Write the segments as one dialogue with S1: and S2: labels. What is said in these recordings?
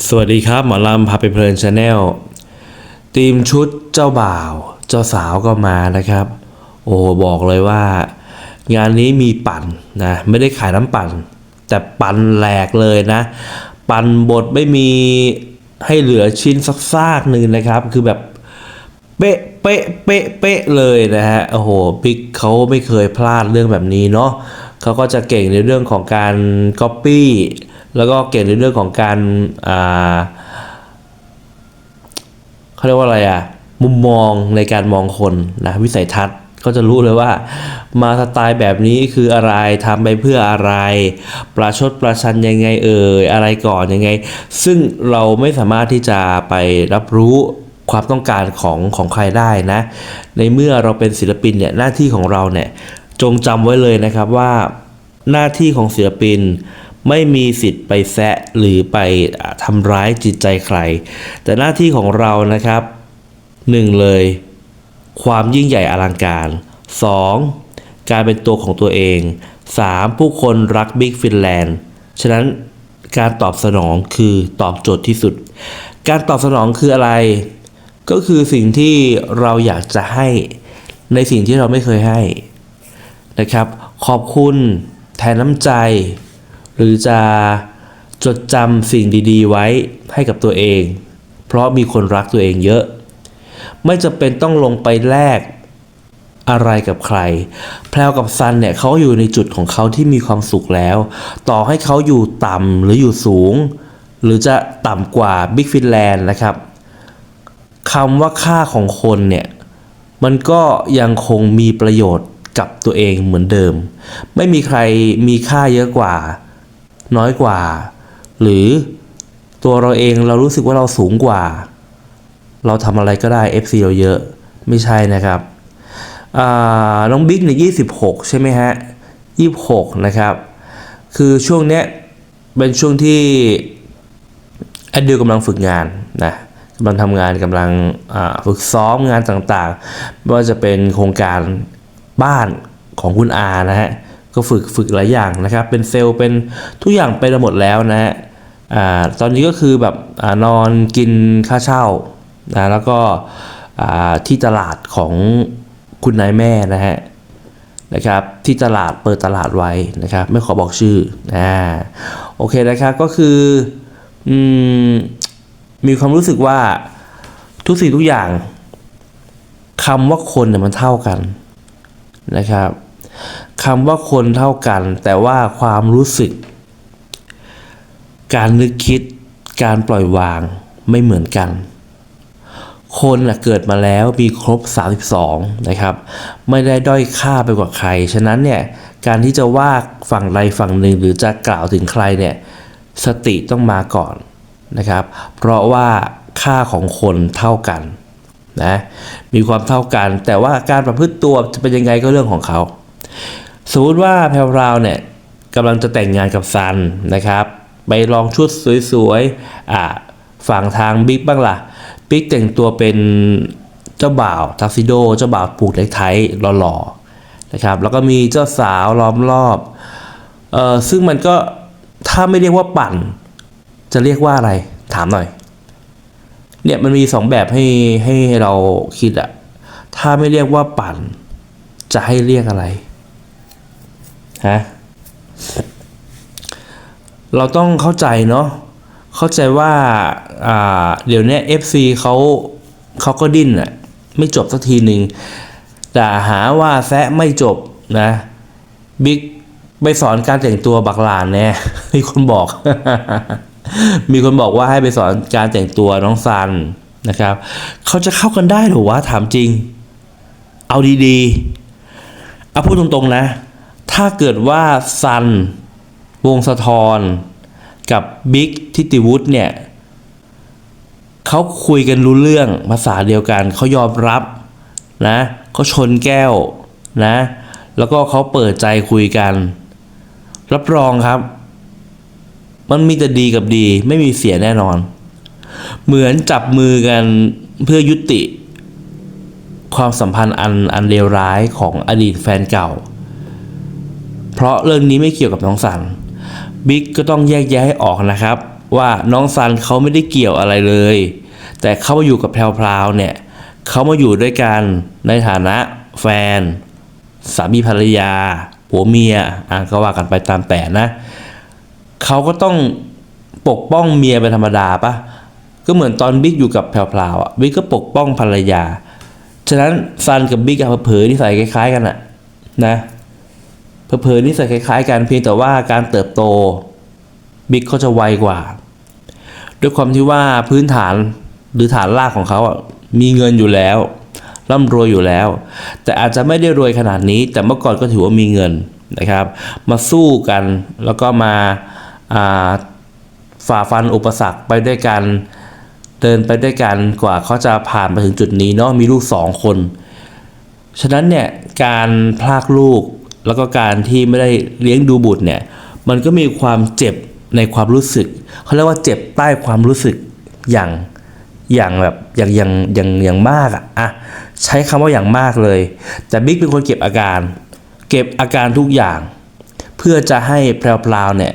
S1: สวัสดีครับ หมอลำพาไปเพลินชาแนลทีมชุดเจ้าบ่าว เจ้าสาวก็มานะครับ โอ้บอกเลยว่า งานนี้มีปั่นนะไม่ได้ขายน้ำปั่น แต่ปั่นแหลกเลยนะ ปั่นบทไม่มีให้เหลือชิ้นสักซากหนึ่งนะครับ คือแบบเป๊ะเป๊ะเป๊ะเป๊ะเลยนะฮะโอ้โหบิ๊กเขาไม่เคยพลาดเรื่องแบบนี้เนาะเขาก็จะเก่งในเรื่องของการก๊อปปี้ แล้วก็เก่งในเรื่องของการเขาเรียกว่าอะไรอะมุมมองในการมองคนนะวิสัยทัศน์ก็จะรู้เลยว่า มาสไตล์แบบนี้คืออะไรทำไปเพื่ออะไร ประชดประชันยังไงเอ่ยอะไรก่อนยังไง ซึ่งเราไม่สามารถที่จะไปรับรู้ความต้องการของของใครได้นะ ในเมื่อเราเป็นศิลปินเนี่ยหน้าที่ของเราเนี่ยจงจำไว้เลยนะครับว่าหน้าที่ของศิลปิน ไม่มีสิทธิ์ไปแซะหรือไปอ่าทำร้ายจิตใจใคร แต่หน้าที่ของเรานะครับหนึ่งเลย ความยิ่งใหญ่อลังการ 2. การเป็นตัวของตัวเอง 3. ผู้คนรักบิ๊กฟินแลนด์ฉะนั้นการตอบสนองคือตอบโจทย์ที่สุด การตอบสนองคืออะไร ก็คือสิ่งที่เราอยากจะให้ในสิ่งที่เราไม่เคยให้นะครับ ขอบคุณแทนน้ำใจ หรือจะจดจำสิ่งดีๆ ไว้ให้กับตัวเอง เพราะมีคนรักตัวเองเยอะ ไม่จำเป็นต้องลงไปแลกอะไรกับใคร แพลวกับซันเนี่ยเขาอยู่ในจุดของเขาที่มีความสุขแล้ว ต่อให้เขาอยู่ต่ำหรืออยู่สูง หรือจะต่ำกว่าบิ๊กฟินแลนด์นะครับคำว่าค่าของคนเนี่ย มันก็ยังคงมีประโยชน์กับตัวเองเหมือนเดิม ไม่มีใครมีค่าเยอะกว่า น้อยกว่า หรือตัวเราเองเรารู้สึกว่าเราสูงกว่า เราทำอะไรก็ได้ FC เราเยอะไม่ใช่นะครับน้องบิ๊กเนี่ยยี่สิบหกใช่ไหมฮะยี่สิบหกนะครับ คือช่วงเนี้ยเป็นช่วงที่แอดดิวกำลังฝึกงานนะกำลังทำงานกำลังฝึกซ้อมงานต่างๆไม่ว่าจะเป็นโครงการบ้านของคุณอานะฮะ ก็ฝึกฝึกหลายอย่างนะครับ เป็นเซลล์เป็นทุกอย่างไปหมดแล้วนะฮะตอนนี้ก็คือแบบอนอนกินค่าเช่านะแล้วก็ที่ตลาดของคุณนายแม่นะฮะนะครับที่ตลาดเปิดตลาดไว้นะครับ ไม่ขอบอกชื่ออ่าโอเคนะครับก็คืออืมมีความรู้สึกว่าทุกสิ่งทุกอย่างคำว่าคนเนี่ยมันเท่ากันนะครับ คำว่าคนเท่ากัน แต่ว่าความรู้สึก การนึกคิดการปล่อยวางไม่เหมือนกัน คนน่ะเกิดมาแล้วมีครบ 32 นะครับ ไม่ได้ด้อยค่าไปกว่าใคร ฉะนั้นเนี่ยการที่จะว่าฝั่งใดฝั่งหนึ่งหรือจะกล่าวถึงใครเนี่ยสติต้องมาก่อนนะครับ เพราะว่าค่าของคนเท่ากันนะมีความเท่ากัน แต่ว่าการประพฤติตัวจะเป็นยังไงก็เรื่องของเขา สมมติว่าแพรวพราเนี่ยกำลังจะแต่งงานกับซันนะครับ ไปลองชุดสวยๆอ่าฝั่งทางบิ๊กบ้างล่ะบิ๊กแต่งตัวเป็นเจ้าบ่าวทักซิโดเจ้าบ่าวผูกเนคไทหล่อๆนะครับ แล้วก็มีเจ้าสาวล้อมรอบเอ่อซึ่งมันก็ถ้าไม่เรียกว่าปั่น จะเรียกว่าอะไรถามหน่อย เนี่ยมันมีสองแบบให้ให้เราคิดอะถ้าไม่เรียกว่าปั่น จะให้เรียกอะไร ฮะเราต้องเข้าใจเนาะเข้าใจว่าอ่าเดี๋ยวนี้ FC เขาเขาก็ดิ้นอะไม่จบสักทีหนึ่งด่าหาว่าแซะไม่จบนะบิ๊กไปสอนการแต่งตัวบักหลานแน่มีคนบอก มีคนบอกว่าให้ไปสอนการแต่งตัวน้องซันนะครับ เขาจะเข้ากันได้หรือวะถามจริง เอาดีๆเอาพูดตรงๆนะ ถ้าเกิดว่าซันวงสะทรกับบิ๊กทิติวุฒิเนี่ยเขาคุยกันรู้เรื่องภาษาเดียวกันเขายอมรับนะเขาชนแก้วนะแล้วก็เขาเปิดใจคุยกัน รับรองครับ มันมีแต่ดีกับดีไม่มีเสียแน่นอน เหมือนจับมือกันเพื่อยุติ ความสัมพันธ์อันอันเลวร้ายของอดีตแฟนเก่า เพราะเรื่องนี้ไม่เกี่ยวกับน้องสันบิ๊กก็ต้องแยกแยะให้ออกนะครับ ว่าน้องซันเขาไม่ได้เกี่ยวอะไรเลย แต่เขามาอยู่กับแพรวๆเนี่ยเขามาอยู่ด้วยกันในฐานะแฟน สามีภรรยาผัวเมียอะก็ว่ากันไปตามแต่นะเขาก็ต้องปกป้องเมียเป็นธรรมดาปะก็เหมือนตอนบิ๊กอยู่กับแพรวๆอะบิ๊กก็ปกป้องภรรยา ฉะนั้นซันกับบิ๊กอะเผลอๆนิสัยคล้ายๆกันอะนะ เผลอๆนิสัยคล้ายๆกันเพียงแต่ว่าการเติบโตบิ๊กเขาจะไวกว่า ด้วยความที่ว่าพื้นฐานหรือฐานรากของเขาอะมีเงินอยู่แล้วร่ำรวยอยู่แล้ว แต่อาจจะไม่ได้รวยขนาดนี้ แต่เมื่อก่อนก็ถือว่ามีเงินนะครับ มาสู้กันแล้วก็มาาฝ่าฟันอุปสรรคไปด้วยกันเดินไปด้วยกันกว่าเขาจะผ่านมาถึงจุดนี้เนาะมีลูกสองคน ฉะนั้นเนี่ยการพลากลูก แล้วก็การที่ไม่ได้เลี้ยงดูบุตรเนี่ย มันก็มีความเจ็บในความรู้สึก เขาเรียกว่าเจ็บใต้ความรู้สึกอย่างอย่างแบบอย่างอย่างอย่างอย่างมากอะอะใช้คำว่าอย่างมากเลย แต่บิ๊กเป็นคนเก็บอาการ เก็บอาการทุกอย่าง เพื่อจะให้แพรวๆเนี่ย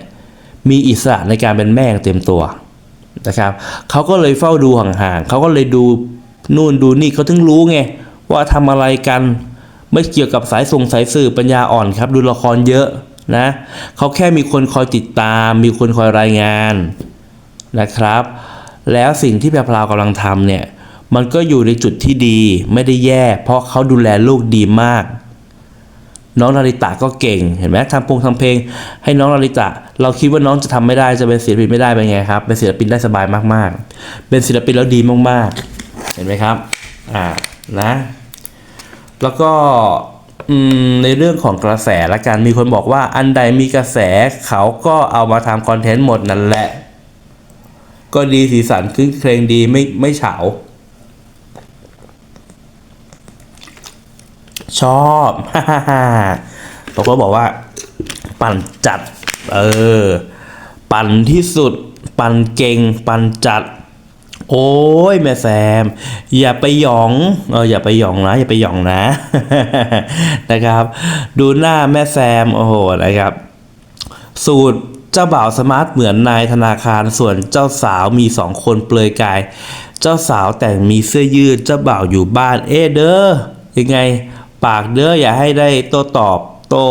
S1: มีอิสระในการเป็นแม่งเต็มตัวนะครับเขาก็เลยเฝ้าดูห่างๆเขาก็เลยดูนู่นดูนี่เขาถึงรู้ไงว่าทำอะไรกัน ไม่เกี่ยวกับสายส่งสายสื่อปัญญาอ่อนครับดูละครเยอะนะเขาแค่มีคนคอยติดตาม มีคนคอยรายงานนะครับ แล้วสิ่งที่แพรพราวกำลังทำเนี่ยมันก็อยู่ในจุดที่ดีไม่ได้แย่ เพราะเขาดูแลลูกดีมาก น้องนาริตะก็เก่งเห็นไหมทำพงทำเพลง ให้น้องนาริตะ เราคิดว่าน้องจะทำไม่ได้จะเป็นศิลปินไม่ได้เป็นไงครับ เป็นศิลปินได้สบายมากๆ เป็นศิลปินแล้วดีมากๆ เห็นไหมครับอ่านะ แล้วก็ในเรื่องของกระแสละกันมีคนบอกว่าอันใดมีกระแสเขาก็เอามาทำคอนเทนต์หมดนั่นแหละ ก็ดีสีสันขึ้นเพลงดีไม่ไม่เฉา ชอบผมก็บอกว่า ปั่นจัด เออ ปั่นที่สุด ปั่นเก่ง ปั่นจัด โอ้ยแม่แซม อย่าไปหยองเอออย่าไปหยองนะ อย่าไปหยองนะนะครับ ดูหน้าแม่แซม โอ้โหนะครับ สูตรเจ้าบ่าวสมาร์ทเหมือนนายธนาคารส่วนเจ้าสาวมีสองคนเปลือยกาย เจ้าสาวแต่งมีเสื้อยืดเจ้าบ่าวอยู่บ้าน เอ๊เด้อยังไง ปากเด้ออย่าให้ได้โต้ตอบโต้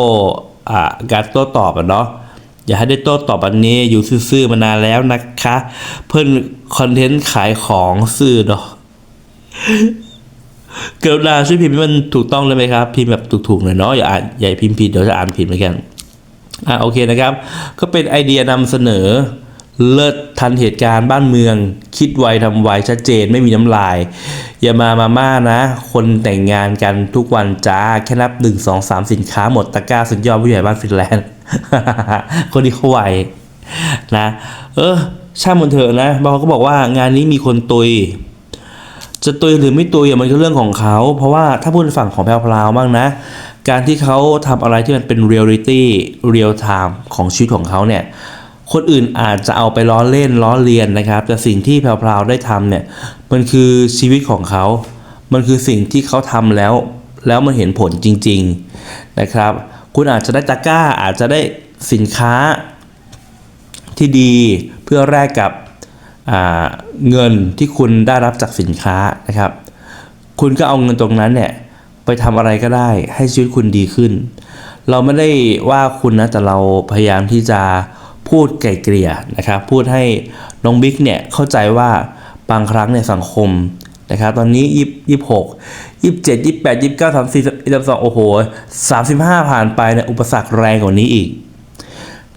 S1: อ่าการโต้ตอบอะเนาะ อย่าให้ได้โต้ตอบอันนี้อยู่ซื่อๆมานานแล้วนะคะ เพิ่นคอนเทนต์ขายของซื่อเนาะเกิดลาช่วยพิมพ์มันถูกต้องเลยไหมครับ พิมพ์แบบถูกๆหน่อยเนาะอย่าอ่านอย่าพิมพ์ผิดเดี๋ยวจะอ่านผิดเหมือนกันอะโอเคนะครับ ก็เป็นไอเดียนำเสนอ เลิศทันเหตุการณ์บ้านเมือง คิดไวทำไวชัดเจนไม่มีน้ำลาย อย่ามามาม่านะ คนแต่งงานกันทุกวันจ้า แค่นับ 1 2 3 สินค้าหมดตะกร้าสุดยอดผู้ใหญ่บ้านฟินแลนด์ คนนี้เขาไวนะ เออช่างมันเถอะนะบางคนก็บอกว่างานนี้มีคนตุย จะตุยหรือไม่ตุยอะมันก็เรื่องของเขา เพราะว่าถ้าพูดในฝั่งของแพรวพราวบ้างนะ การที่เขาทำอะไรที่มันเป็นเรียลลิตี้เรียลไทม์ของชีวิตของเขาเนี่ย คนอื่นอาจจะเอาไปล้อเล่นล้อเลียนนะครับ แต่สิ่งที่แพรวๆได้ทำเนี่ยมันคือชีวิตของเขา มันคือสิ่งที่เขาทำแล้ว แล้วมันเห็นผลจริง ๆนะครับ คุณอาจจะได้ตะกร้าอาจจะได้สินค้าที่ดีเพื่อแลกกับเงินที่คุณได้รับจากสินค้านะครับ คุณก็เอาเงินตรงนั้นเนี่ยไปทำอะไรก็ได้ให้ชีวิตคุณดีขึ้น เราไม่ได้ว่าคุณนะแต่เราพยายามที่จะ พูดไกลเกลี่ยนะครับ พูดให้น้องบิ๊กเนี่ยเข้าใจว่าบางครั้งในสังคมนะครับตอนนี้ยี่ยี่หกยี่สิบเจ็ดยี่แปดยี่เก้าสามสี่สามสองโอ้โหสามสิบห้าผ่านไปเนี่ยอุปสรรคแรงกว่านี้อีก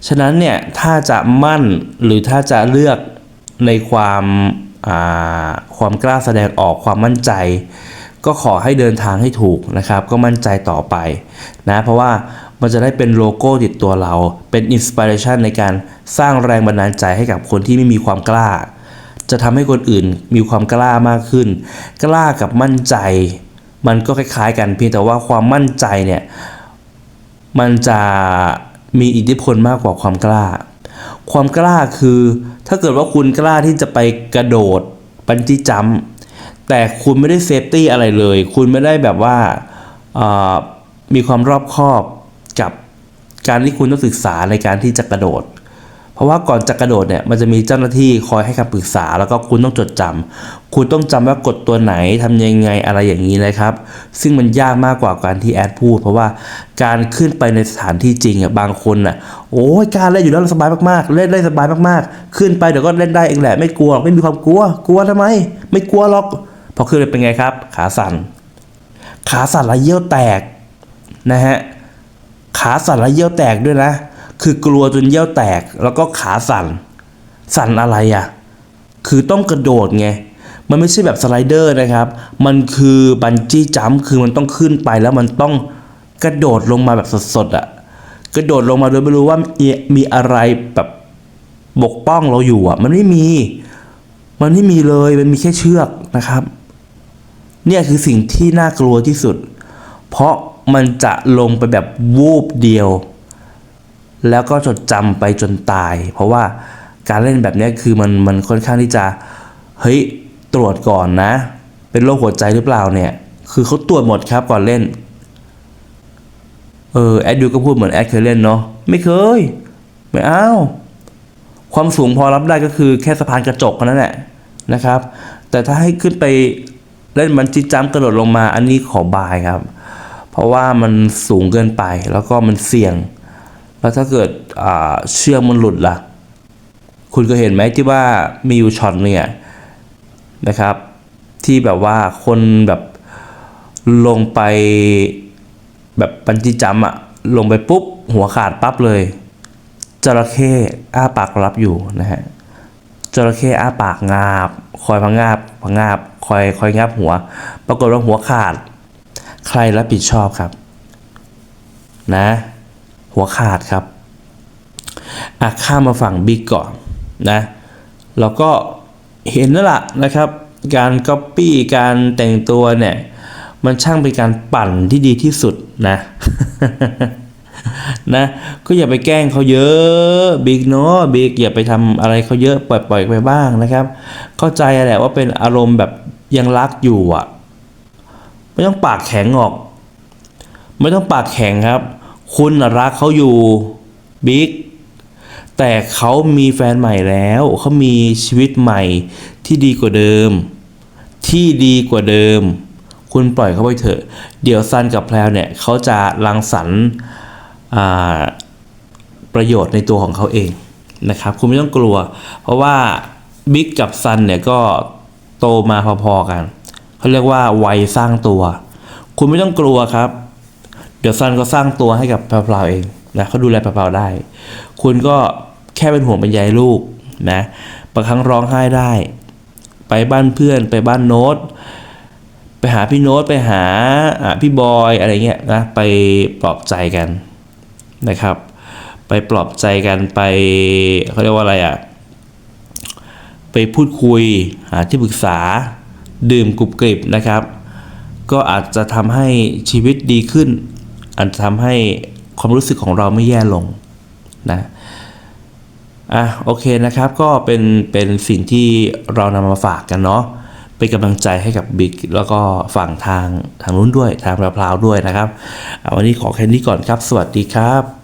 S1: ฉะนั้นเนี่ยถ้าจะมั่นหรือถ้าจะเลือกในความความกล้าแสดงออกความมั่นใจ ก็ขอให้เดินทางให้ถูกนะครับ ก็มั่นใจต่อไปนะเพราะว่า มันจะได้เป็นโลโก้ติดตัวเรา เป็นอินสปิเรชันในการสร้างแรงบันดาลใจให้กับคนที่ไม่มีความกล้า จะทำให้คนอื่นมีความกล้ามากขึ้น กล้ากับมั่นใจ มันก็คล้ายๆกันเพียงแต่ว่าความมั่นใจเนี่ยมันจะมีอิทธิพลมากกว่าความกล้า ความกล้าคือ ถ้าเกิดว่าคุณกล้าที่จะไปกระโดดบันจี้จัมแต่คุณไม่ได้เซฟตี้อะไรเลย คุณไม่ได้แบบว่ามีความรอบคอบ กับการที่คุณต้องศึกษาในการที่จะกระโดด เพราะว่าก่อนจะกระโดดเนี่ยมันจะมีเจ้าหน้าที่คอยให้คำปรึกษา แล้วก็คุณต้องจดจำคุณต้องจำว่ากดตัวไหนทำยังไงอะไรอย่างนี้นะครับ ซึ่งมันยากมากกว่าการที่แอดพูด เพราะว่าการขึ้นไปในสถานที่จริงอะบางคนอะโอ้ยการเล่นอยู่แล้วสบายมากๆ เล่นได้สบายมากๆ ขึ้นไปเดี๋ยวก็เล่นได้เองแหละไม่กลัวไม่มีความกลัว กลัวทำไม ไม่กลัวหรอกพอขึ้นไปเป็นไงครับ ขาสั่นขาสั่นและเยี่ยวแตกนะฮะ ขาสั่นและเยี่ยวแตกด้วยนะ คือกลัวจนเยี่ยวแตกแล้วก็ขาสั่น สั่นอะไรอะ่ะ คือต้องกระโดดไง มันไม่ใช่แบบสไลเดอร์นะครับ มันคือบันจี้จัมป์คือมันต้องขึ้นไปแล้วมันต้องกระโดดลงมาแบบสดๆอะ่ะ กระโดดลงมาโดยไม่รู้ว่ามีมีอะไรแบบบกป้องเราอยู่อะ่ะ มันไม่มี มันไม่มีเลย มันมีแค่เชือกนะครับ เนี่ยคือสิ่งที่น่ากลัวที่สุด เพราะ มันจะลงไปแบบวูบเดียว แล้วก็จดจำไปจนตาย เพราะว่าการเล่นแบบนี้คือมันมันค่อนข้างที่จะเฮ้ยตรวจก่อนนะ เป็นโรคหัวใจหรือเปล่าเนี่ย คือเขาตรวจหมดครับก่อนเล่น เออแอดยูก็พูดเหมือนแอดเคยเล่นเนาะไม่เคย ไม่เอาวความสูงพอรับได้ก็คือแค่สะพานกระจกเท่านั้นแหละนะครับ แต่ถ้าให้ขึ้นไปเล่นมันจิจัมกระโดดลงมาอันนี้ขอบายครับ ราะว่ามันสูงเกินไปแล้วก็มันเสี่ยง แล้วถ้าเกิดเชือกมันหลุดล่ะ คุณก็เห็นไหมที่ว่ามีอยู่ช็อตเนี่ยนะครับ ที่แบบว่าคนแบบลงไปแบบปันจิจัมอะลงไปปุ๊บ หัวขาดปั๊บเลยจระเข้อ้าปากรับอยู่นะฮะจระเข้อ้าปากงาบ คอยพังงาบพังงาบ คอยคอยงับหัว ปรากฏว่าหัวขาด ใครรับผิดชอบครับ นะ หัวขาดครับอะข้ามมาฝั่งบิ๊กก่อนนะเราก็เห็นแล้วล่ะนะครับ การก๊อปปี้การแต่งตัวเนี่ย มันช่างเป็นการปั่นที่ดีที่สุดนะนะก็อย่าไปแกล้งเขาเยอะบิ๊กเนาะบิ๊กอย่าไปทำอะไรเขาเยอะปล่อยปล่อยไปบ้างนะครับ เข้าใจแหละว่าเป็นอารมณ์แบบยังรักอยู่อะ ไม่ต้องปากแข็งออก ไม่ต้องปากแข็งครับ คุณรักเขาอยู่บิ๊กแต่เขามีแฟนใหม่แล้ว เขามีชีวิตใหม่ที่ดีกว่าเดิม ที่ดีกว่าเดิม คุณปล่อยเขาไปเถอะ เดี๋ยวซันกับแพลวเนี่ยเขาจะรังสรรค์ประโยชน์ในตัวของเขาเองนะครับ คุณไม่ต้องกลัว เพราะว่าบิ๊กกับซันเนี่ยก็โตมาพอๆกัน เขาเรียกว่าวัยสร้างตัว คุณไม่ต้องกลัวครับ เดี๋ยวซันก็สร้างตัวให้กับแพรวๆเองนะเขาดูแลแพรวๆได้ คุณก็แค่เป็นห่วงเป็นใยลูกนะบางครั้งร้องไห้ได้ ไปบ้านเพื่อนไปบ้านโน้ตไปหาพี่โน้ตไปหาอ่าพี่บอยอะไรเงี้ยนะไปปลอบใจกันนะครับ ไปปลอบใจกันไปเขาเรียกว่าอะไรอะไปพูดคุยหาที่ปรึกษา ดื่มกรุบกริบนะครับ ก็อาจจะทำให้ชีวิตดีขึ้น อาจจะทำให้ความรู้สึกของเราไม่แย่ลงนะอะโอเคนะครับก็เป็นเป็นสิ่งที่เรานำมาฝากกันเนาะเป็นกำลังใจให้กับบิ๊กแล้วก็ฝั่งทางทางนู้นด้วยทางพราวด้วยนะครับ วันนี้ขอแค่นี้ก่อนครับ สวัสดีครับ